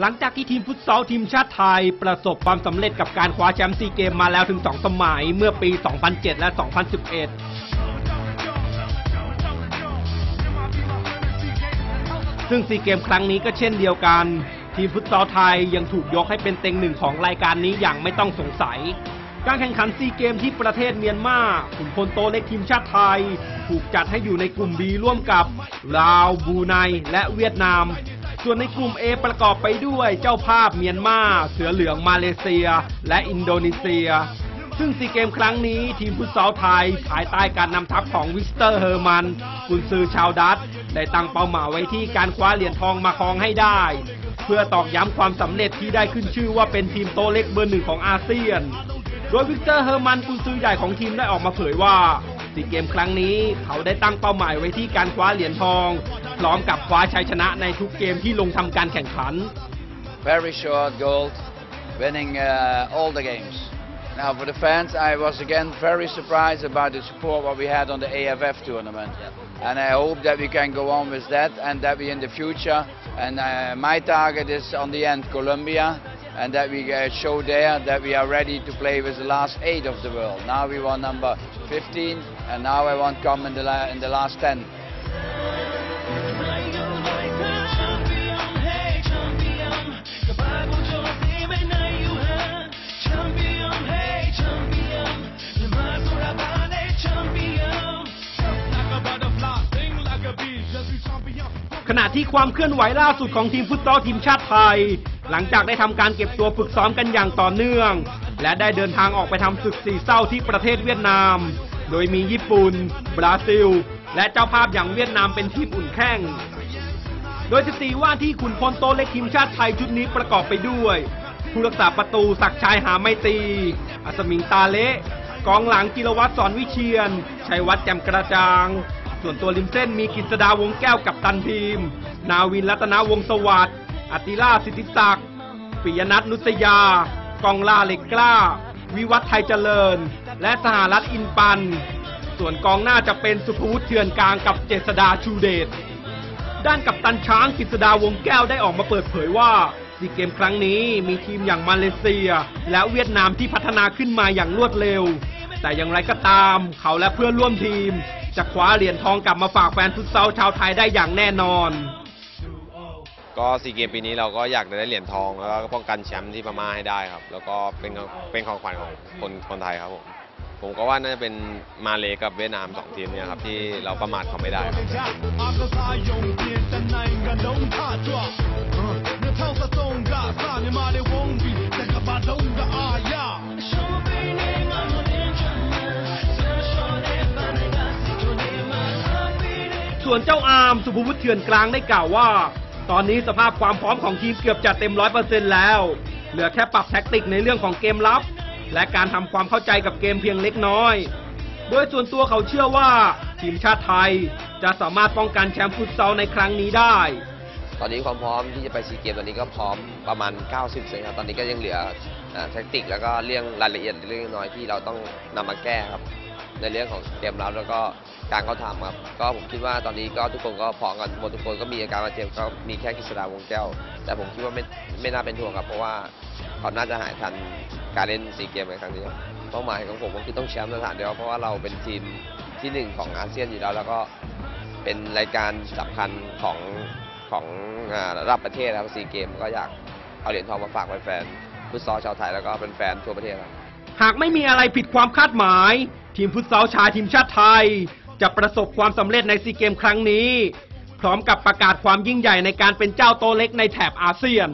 หลังจากที่ทีมฟุตซอลทีมชาติไทย ประสบความสำเร็จกับการคว้าแชมป์ซีเกมมาแล้วถึง 2 สมัยเมื่อปี 2007 และ 2011 ซึ่งซีเกมครั้งนี้ก็เช่นเดียวกัน ทีมฟุตซอลไทยยังถูกยกให้เป็นเต็งหนึ่งของรายการนี้อย่างไม่ต้องสงสัยการแข่งขันซีเกมที่ประเทศเมียนมาขุนพลโตเล็กทีมชาติไทย ถูกจัดให้อยู่ในกลุ่ม B ร่วมกับ ลาว บูไน และเวียดนาม ส่วนในกลุ่ม A ประกอบไปด้วยเจ้าภาพเมียนมา เสือเหลืองมาเลเซีย และอินโดนีเซีย ซึ่งซีเกมครั้งนี้ทีมฟุตซอลไทย ภายใต้การนำทัพของวิสเตอร์เฮอร์มัน กุนซือชาวดัตช์ได้ตั้งเป้าหมายไว้ที่การคว้าเหรียญทองมาครองให้ได้ เพื่อตอกย้ำความสำเร็จที่ได้ขึ้นชื่อว่าเป็นทีมโตเล็กเบอร์หนึ่งของอาเซียน โดยวิกเตอร์เฮอร์มันกุนซือใหญ่ของทีมได้ออกมาเผยว่าซีเกมครั้งนี้เขาได้ตั้งเป้าหมายไว้ที่การคว้าเหรียญทอง พร้อมกับคว้าชัยชนะในทุกเกมที่ลงทำการแข่งขัน very sure gold, winning uh, all the games. Now for the fans, I was again very surprised about the support what we had on the AFF tournament, and I hope that we can go on with that and that we in the future. And uh, my target is on the end Colombia, and that we uh, show there that we are ready to play with the last eight of the world. Now we want number 15, and now I want come in the la- in the last 10. ณะที่ความเคลื่อนไหวล่าสุดของทีมฟุตซอลทีมชาติไทย หลังจากได้ทำการเก็บตัวฝึกซ้อมกันอย่างต่อเนื่อง และได้เดินทางออกไปทำศึกสี่เศร้าที่ประเทศเวียดนาม โดยมีญี่ปุ่น บราซิล และเจ้าภาพอย่างเวียดนามเป็นทีมอุ่นแข่งโดย14ว่าที่ขุนพลโตเล็กทีมชาติไทยชุดนี้ประกอบไปด้วย ผู้รักษาประตูศักชัยหาไม่ตี อัศมิงตาเละกองหลังจิรวัตรสอนวิเชียนชัยวัฒน์แจ่มกระจาง ส่วนตัวริมเส้นมีกฤษดาวงแก้วกับตันทีม นาวินรัตนาวงสวัสดิ์อติล่าสิทธิศักดิ์ปิยนัทนุสยา กองล่าเหล็กกล้า วิวัฒน์ไทยเจริญ และสหรัฐอินปัน ส่วนกองหน้าจะเป็นสุภวุฒิเถื่อนกลางกับเจษดาชูเดชด้านกับตันช้างกฤษดาวงแก้วได้ออกมาเปิดเผยว่าซีเกมครั้งนี้มีทีมอย่างมาเลเซีย และเวียดนามที่พัฒนาขึ้นมาอย่างรวดเร็ว แต่อย่างไรก็ตาม เขาและเพื่อนร่วมทีม จะคว้าเหรียญทองกลับมาฝากแฟนฟุตซอลชาวไทยได้อย่างแน่นอน ก็ซีเกมปีนี้เราก็อยากได้เหรียญทองแล้วก็ป้องกันแชมป์ที่พม่าให้ได้ครับ แล้วก็เป็นเป็นของขวัญของคนคนไทยครับผมผมก็ว่าน่าจะเป็นมาเลกับเวียดนามสองทีมเนี่ยครับที่เราประมาทเขาไม่ได้ครับ ส่วนเจ้าอาร์มสุภวุฒิเถื่อนกลางได้กล่าวว่า ตอนนี้สภาพความพร้อมของทีมเกือบจะเต็มร้อยเปอร์เซ็นต์แล้ว เหลือแค่ปรับแท็กติกในเรื่องของเกมรับ และการทำความเข้าใจกับเกมเพียงเล็กน้อย โดยส่วนตัวเขาเชื่อว่า ทีมชาติไทยจะสามารถป้องกันแชมป์ฟุตซอลในครั้งนี้ได้ ตอนนี้ความพร้อมที่จะไปซีเกมตอนนี้ก็พร้อมประมาณ 90เซนครับตอนนี้ก็ยังเหลือแทคติกแล้วก็เรื่องรายละเอียดเรื่องน้อยที่เราต้องนำมาแก้ครับ ในเรื่องของเกมรับแล้วก็การเข้าทำครับก็ผมคิดว่าตอนนี้ก็ทุกคนก็พร้อมกันหมดทุกคนก็มีอาการบาดเจ็บก็มีแค่กฤษดาวงแก้ว แต่ผมคิดว่าไม่ไม่น่าเป็นห่วงครับ เพราะว่าเขาน่าจะหายทันการเล่นซีเกมในครั้งนี้เป้าหมายของผมก็คือต้องแชมป์สถานเดียวเพราะว่าเราเป็นทีมที่หนึ่งของอาเซียนอยู่แล้วแล้วก็เป็นรายการสำคัญของของอระดับประเทศครับซีเกมก็อยากเอาเหรียญทองมาฝากแฟนฟุตซอลชาวไทยแล้วก็เป็นแฟนทั่วประเทศครับหากไม่มีอะไรผิดความคาดหมาย ทีมฟุตซอลชายทีมชาติไทย จะประสบความสำเร็จในซีเกมครั้งนี้ พร้อมกับประกาศความยิ่งใหญ่ในการเป็นเจ้าโตเล็กในแถบอาเซียน